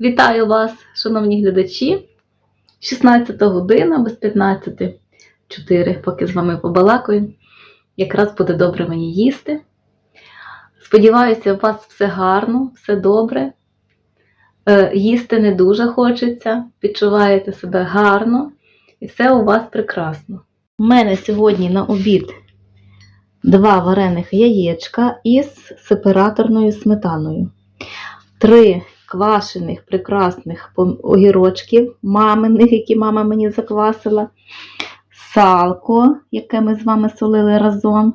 Вітаю вас, шановні глядачі. 16 година без 15, 4, поки з вами побалакаю. Якраз буде добре мені їсти. Сподіваюся, у вас все гарно, все добре. Е, їсти не дуже хочеться, відчуваєте себе гарно і все у вас прекрасно. У мене сьогодні на обід два варених яєчка із сепараторною сметаною. Три квашених прекрасних огірочків, маминих, які мама мені заквасила, салко, яке ми з вами солили разом,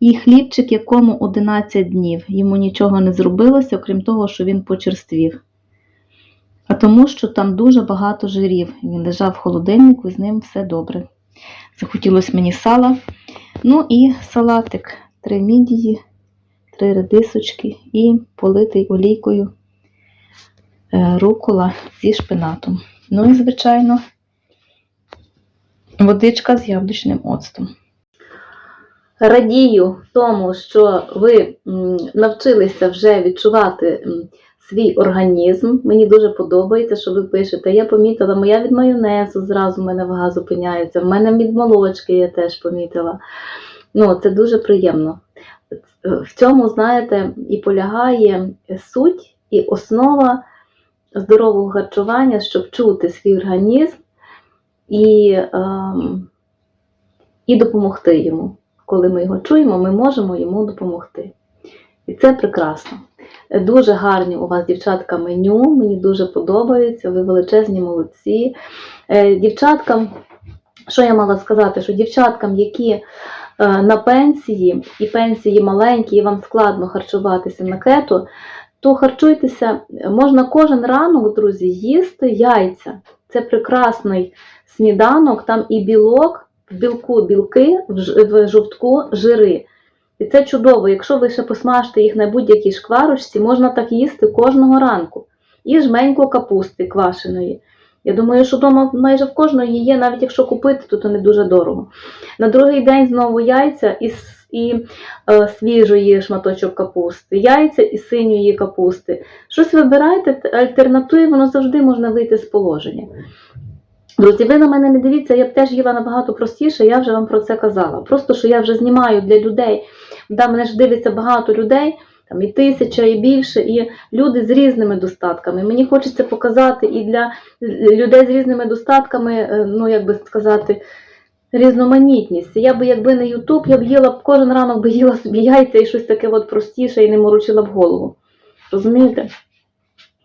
і хлібчик, якому 11 днів. Йому нічого не зробилося, окрім того, що він почерствів. А тому, що там дуже багато жирів. Він лежав в холодильнику, з ним все добре. Захотілося мені сала. Ну і салатик. Три мідії, три редисочки і политий олійкою рукола зі шпинатом. Ну і, звичайно, водичка з яблучним оцтом. Радію тому, що ви навчилися вже відчувати свій організм. Мені дуже подобається, що ви пишете. Я помітила, моя від майонезу зразу в мене вага зупиняється. В мене від молочки я теж помітила. Ну, це дуже приємно. В цьому, знаєте, і полягає суть і основа здорового харчування, щоб чути свій організм і, ем, і допомогти йому. Коли ми його чуємо, ми можемо йому допомогти. І це прекрасно. Дуже гарні у вас, дівчатка, меню. Мені дуже подобається. Ви величезні молодці. Е, Дівчаткам, що я мала сказати, що дівчаткам, які е, на пенсії, і пенсії маленькі, і вам складно харчуватися на кето, то харчуйтеся, можна кожен ранок, друзі, їсти яйця. Це прекрасний сніданок, там і білок, в білку білки, в жовтку жири. І це чудово. Якщо ви ще посмажите їх на будь-якій шкварочці, можна так їсти кожного ранку. І жменьку капусти квашеної. Я думаю, що вдома майже в кожної є, навіть якщо купити, то, то не дуже дорого. На другий день знову яйця і, с- і е, свіжої шматочок капусти, яйця і синьої капусти. Щось вибирайте, т- альтернативно завжди можна вийти з положення. Друзі, ви на мене не дивіться, я б теж їла набагато простіше, я вже вам про це казала. Просто що я вже знімаю для людей, да, мене ж дивиться багато людей, там і тисяча, і більше, і люди з різними достатками. Мені хочеться показати і для людей з різними достатками, е, ну як би сказати, різноманітність. Я би, якби не Ютуб, я б їла б кожен ранок би їла собі яйця і щось таке от простіше і не морочила б голову. Розумієте?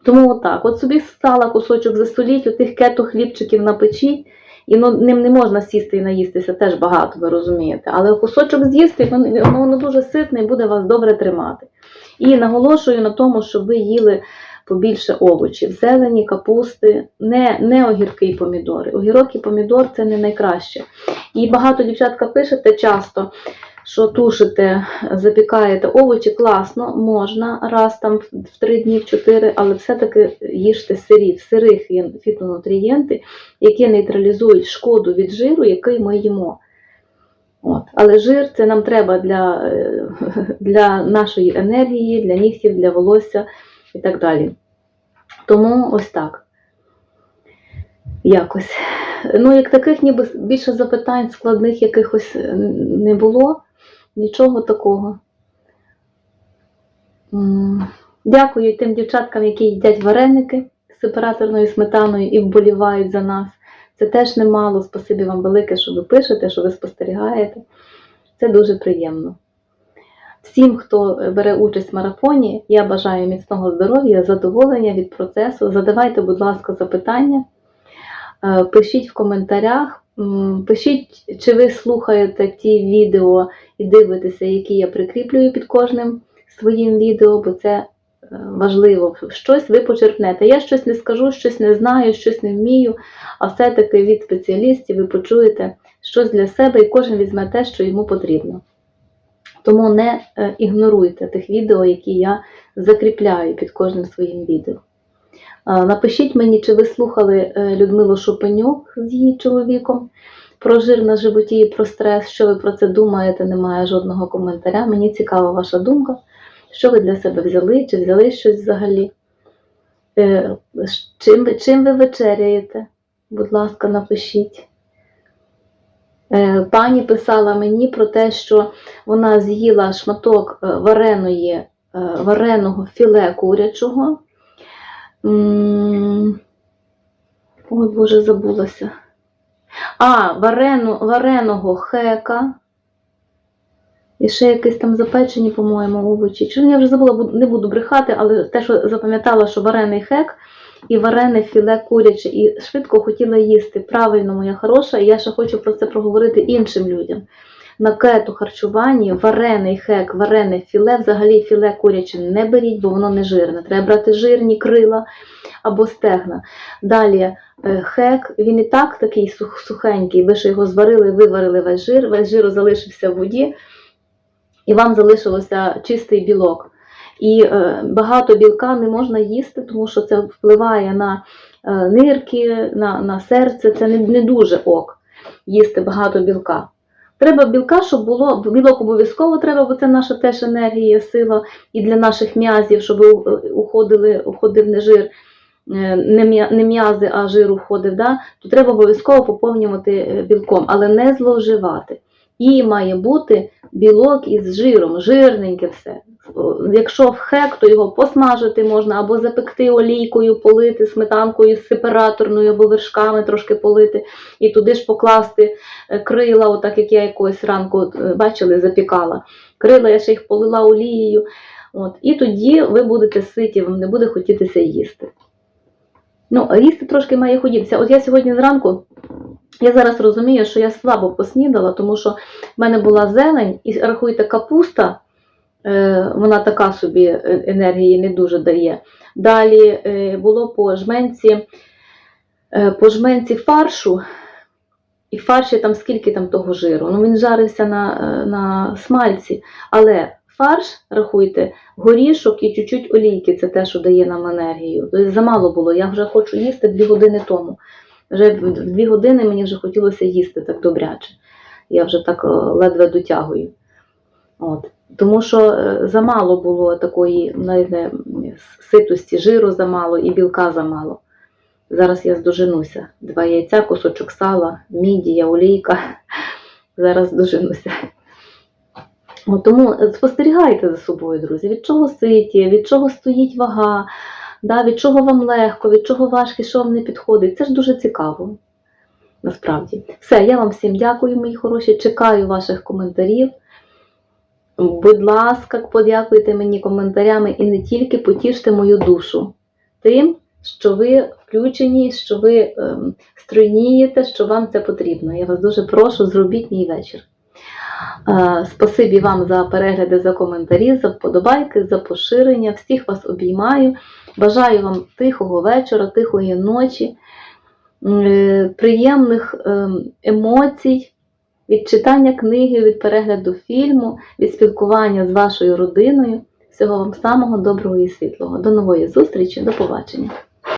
Тому отак, от собі сала кусочок засоліть, отих кето хлібчиків напечіть, і ну, ним не можна сісти і наїстися, теж багато, ви розумієте. Але кусочок з'їсти, воно воно дуже ситне і буде вас добре тримати. І наголошую на тому, щоб ви їли побільше овочів, зелені, капусти, не, не огірки і помідори. Огірок і помідор це не найкраще. І багато дівчатка пишете часто, що тушите, запікаєте овочі, класно, можна раз там в- три дні, в чотири, але все-таки їжте сирі. Сирих фітонутрієнти, які нейтралізують шкоду від жиру, який ми їмо. От. Але жир це нам треба для, е, для нашої енергії, для нігтів, для волосся і так далі. Тому ось так. Якось. Ну, як таких ніби більше запитань складних якихось е, не було. Нічого такого. Дякую тим дівчаткам, які їдять вареники з сепараторною сметаною і вболівають за нас. Це теж немало. Спасибі вам велике, що ви пишете, що ви спостерігаєте. Це дуже приємно. Всім, хто бере участь в марафоні, я бажаю міцного здоров'я, задоволення від процесу. Задавайте, будь ласка, запитання. Е, Пишіть в коментарях, пишіть, чи ви слухаєте ті відео і дивитеся, які я прикріплюю під кожним своїм відео, бо це е, важливо. Щось ви почерпнете. Я щось не скажу, щось не знаю, щось не вмію, а все-таки від спеціалістів ви почуєте щось для себе і кожен візьме те, що йому потрібно. Тому не е, ігноруйте тих відео, які я закріпляю під кожним своїм відео. Е, Напишіть мені, чи ви слухали е, Людмилу Шупенюк з її чоловіком про жир на животі і про стрес. Що ви про це думаєте? Немає жодного коментаря. Мені цікава ваша думка, що ви для себе взяли, чи взяли щось взагалі. Чим, чим ви вечеряєте? Будь ласка, напишіть. Е, Пані писала мені про те, що вона з'їла шматок е, вареної, е, вареного філе курячого. Ой, Боже, забулася. А, варену, вареного хека. І ще якісь там запечені, по-моєму, овочі. Чи я вже забула, не буду брехати, але те, що запам'ятала, що варений хек і варене філе куряче, і швидко хотіла їсти. Правильно, моя хороша, і я ще хочу про це проговорити іншим людям. На кету харчуванні варений хек, варене філе, взагалі філе куряче не беріть, бо воно не жирне. Треба брати жирні крила або стегна. Далі е, хек, він і так такий сухенький, ви ж його зварили, виварили весь жир, весь жир залишився в воді, і вам залишилося чистий білок. І е, багато білка не можна їсти, тому що це впливає на е, нирки, на, на серце. Це не, не дуже ок їсти багато білка. Треба білка, щоб було білок обов'язково треба, бо це наша теж енергія, сила і для наших м'язів, щоб у- уходили, уходив не жир, е, не м'язи, а жир уходив. Да? То треба обов'язково поповнювати е, білком, але не зловживати. І має бути білок із жиром, жирненьке все. О, Якщо в хек, то його посмажити можна, або запекти олійкою, полити сметанкою сепараторною, або вершками трошки полити, і туди ж покласти е, крила, отак як я якогось ранку е, бачили, запікала. Крила я ще їх полила олією. От, і тоді ви будете ситі, вам не буде хотітися їсти. Ну, їсти трошки має хотітися. От я сьогодні зранку, я зараз розумію, що я слабо поснідала, тому що в мене була зелень, і рахуйте, капуста, е, вона така собі е, енергії не дуже дає. Далі е, було по жменці, е, по жменці фаршу, і в фарші там скільки там того жиру. Ну він жарився на, е, на смальці, але фарш, рахуйте, горішок і чуть-чуть олійки це те, що дає нам енергію. Тобто замало було. Я вже хочу їсти дві години тому. Вже в дві години мені вже хотілося їсти так добряче. Я вже так е, ледве дотягую. От. Тому що е, замало було такої знаєте, ситості, жиру замало і білка замало. Зараз я здоженуся. Два яйця, кусочок сала, мідія, олійка. Зараз здоженуся. От тому е, спостерігайте за собою, друзі, від чого ситі, від чого стоїть вага, да, від чого вам легко, від чого важко, що вам не підходить. Це ж дуже цікаво. Насправді. Все, я вам всім дякую, мої хороші. Чекаю ваших коментарів. Будь ласка, подякуйте мені коментарями і не тільки потіште мою душу тим, що ви включені, що ви ем, стройнієте, що вам це потрібно. Я вас дуже прошу, зробіть мій вечір. Е, Спасибі вам за перегляди, за коментарі, за вподобайки, за поширення. Всіх вас обіймаю. Бажаю вам тихого вечора, тихої ночі, е, приємних ем, емоцій від читання книги, від перегляду фільму, від спілкування з вашою родиною. Всього вам самого доброго і світлого. До нової зустрічі, до побачення.